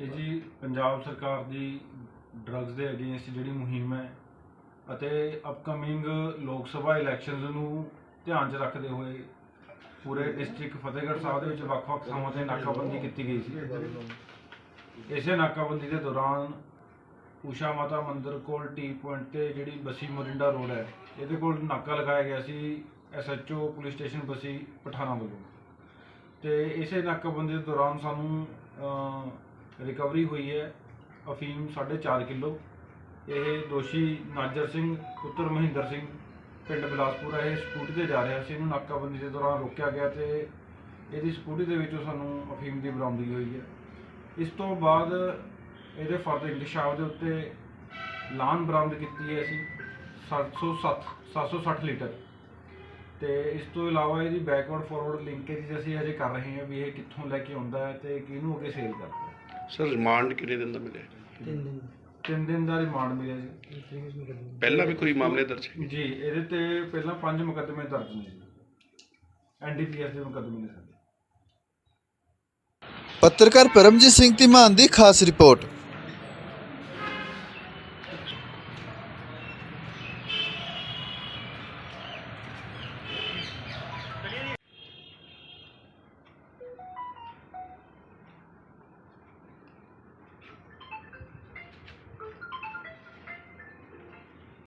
ਇਹ ਜੀ ਪੰਜਾਬ ਸਰਕਾਰ ਦੀ ਡਰੱਗਸ ਦੇ ਅਗੇਂਸਟ ਜਿਹੜੀ ਮੁਹਿੰਮ ਹੈ ਅਤੇ ਅਪਕਮਿੰਗ ਲੋਕ ਸਭਾ ਇਲੈਕਸ਼ਨਸ ਨੂੰ ਧਿਆਨ 'ਚ ਰੱਖਦੇ ਹੋਏ ਪੂਰੇ ਡਿਸਟ੍ਰਿਕਟ ਫਤਿਹਗੜ੍ਹ ਸਾਹਿਬ ਦੇ ਵਿੱਚ ਵੱਖ-ਵੱਖ ਥਾਵਾਂ ਤੇ ਨਾਕਾਬੰਦੀ ਕੀਤੀ ਗਈ ਸੀ। ਇਸੇ ਨਾਕਾਬੰਦੀ ਦੇ ਦੌਰਾਨ ਊਸ਼ਾ ਮਾਤਾ ਮੰਦਿਰ ਕੋਲ ਟੀ ਪੁਆਇੰਟ ਤੇ ਜਿਹੜੀ ਬਸੀ ਮੋਰਿੰਡਾ ਰੋਡ ਹੈ, ਇਹਦੇ ਕੋਲ ਨਾਕਾ ਲਗਾਇਆ ਗਿਆ ਸੀ SHO police station Bassi Pathana ਵੱਲੋਂ। ਤੇ ਇਸੇ ਨਾਕਾਬੰਦੀ ਦੇ ਦੌਰਾਨ ਸਾਨੂੰ ਰਿਕਵਰੀ ਹੋਈ ਹੈ ਅਫੀਮ 4.5 ਕਿਲੋ। ਇਹ ਦੋਸ਼ੀ ਨਾਜਰ ਸਿੰਘ, ਪੁੱਤਰ ਮਹਿੰਦਰ ਸਿੰਘ, ਪਿੰਡ ਬਿਲਾਸਪੁਰ ਇਹ ਸਕੂਟੀ ਤੇ ਜਾ ਰਿਹਾ ਸੀ। ਇਹਨੂੰ ਨਾਕਾਬੰਦੀ ਦੇ ਦੌਰਾਨ ਰੋਕਿਆ ਗਿਆ ਤੇ ਇਹਦੀ ਸਕੂਟੀ ਦੇ ਵਿੱਚੋਂ ਸਾਨੂੰ ਅਫੀਮ ਦੀ ਬਰਾਮਦਗੀ ਹੋਈ ਹੈ। ਇਸ ਤੋਂ ਬਾਅਦ ਇਹਦੇ ਫਰਦ ਇੰਕਸ਼ਾਫ ਦੇ ਉੱਤੇ ਲਾਨ ਬਰਾਮਦ ਕੀਤੀ ਹੈ ਅਸੀਂ 707 760 ਲੀਟਰ। ਤੇ ਇਸ ਤੋਂ ਇਲਾਵਾ ਇਹਦੀ ਬੈਕਵਰਡ ਫਾਰਵਰਡ ਲਿੰਕੇਜ ਅਸੀਂ ਹਜੇ ਕਰ ਰਹੇ ਹਾਂ ਵੀ ਇਹ ਕਿੱਥੋਂ ਲੈ ਕੇ ਆਉਂਦਾ ਹੈ ਤੇ ਕਿਹਨੂੰ ਅੱਗੇ ਸੇਲ ਕਰਦਾ ਹੈ। ਸਰ ਰਿਮਾਂਡ ਕਿੰਨੇ ਦਿਨ ਦਾ ਮਿਲਿਆ? ਤਿੰਨ ਦਿਨ। ਤਿੰਨ ਦਿਨ ਦਾ ਰਿਮਾਂਡ ਮਿਲਿਆ ਜੀ। ਪਹਿਲਾਂ ਵੀ ਕੋਈ ਮਾਮਲੇ ਦਰਜ ਹੈ ਜੀ ਇਹਦੇ ਤੇ ਪਹਿਲਾਂ ਪੰਜ ਮੁਕੱਦਮੇ ਦਰਜ ਨੇ ਜੀ। ਐਨਡੀਪੀਐਸ ਦੇ ਮੁਕੱਦਮੇ ਨੇ ਸਾਡੇ। ਪੱਤਰਕਾਰ ਪਰਮਜੀਤ ਸਿੰਘ ਧੀਮਾਨ ਦੀ ਖਾਸ ਰਿਪੋਰਟ।